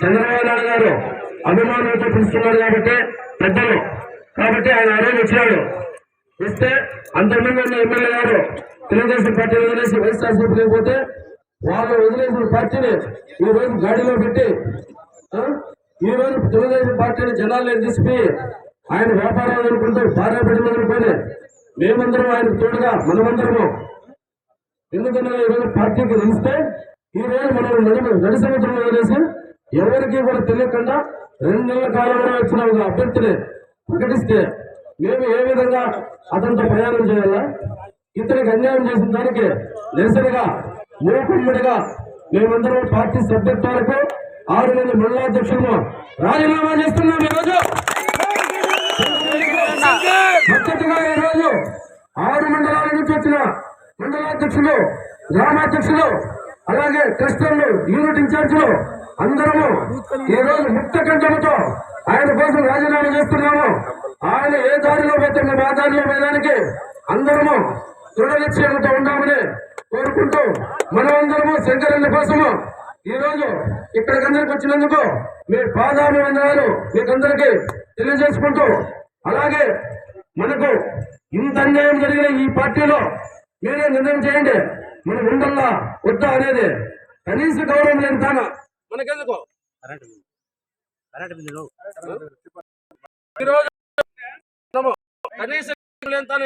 చంద్రబాబు నాయుడు గారు అభిమానులతో పిలుస్తున్నారు కాబట్టి పెద్దలు. కాబట్టి ఆయన ఆ రోజు ఇస్తే వస్తే ఉన్న ఎమ్మెల్యే గారు తెలుగుదేశం పార్టీ వదిలేసి వైఎస్ఆర్సీపీ లేకపోతే వాళ్ళు వదిలేసిన పార్టీని ఈ రోజు గాడిలో పెట్టి ఈ రోజు తెలుగుదేశం పార్టీని జనాల్లో తీసుకుపోయి ఆయన వ్యాపారం అనుకుంటూ భార్య బిడ్డలు అనుకుని మేమందరం ఆయన తోడుగా మనమందరము. ఎందుకన్నా ఈ రోజు పార్టీకి నిలిస్తే ఈ రోజు మనం నడుము నడి సంవత్సరం వదిలేసి ఎవరికి కూడా తెలియకుండా రెండు నెలల కాలంలో వచ్చిన ఒక అభ్యర్థిని ప్రకటిస్తే మేము ఏ విధంగా అతనితో ప్రయాణం చేయాలా? ఇతనికి అన్యాయం చేసిన దానికి నిరసనగా మూకుమ్మడిగా మేమందరం పార్టీ సభ్యత్వాలకు ఆరు మంది మండలాధ్యక్షులను రాజీనామా చేస్తున్నాం ఈరోజు. మద్దతుగా ఈ రోజు ఆరు మండలాల నుంచి వచ్చిన మండలాధ్యక్షులు గ్రామాధ్యక్షులు అలాగే క్లస్టర్లు యూనిట్ ఇన్ఛార్జీలు అందరము ఈ రోజు ముక్త కంఠంతో ఆయన కోసం రాజీనామా చేస్తున్నాము. ఆయన ఏ దారిలో పోతే మేము ఆ దారిలో పోయడానికి అందరము దృఢ నిశ్చయంతో ఉండామని కోరుకుంటూ మనమందరము శంకరన్న కోసము ఈ రోజు ఇక్కడికి అందరికి వచ్చినందుకు మీ పాదాభివందనాలు మీకందరికీ తెలియజేసుకుంటూ అలాగే మనకు ఇంత అన్యాయం జరిగిన ఈ పార్టీలో మీరే నిర్ణయం చేయండి. మనం ఉండల్లా వద్దా అనేది కనీస గౌరవం లేని తాన. మనకెందుకు? ఈరోజు కనీస లేని తాన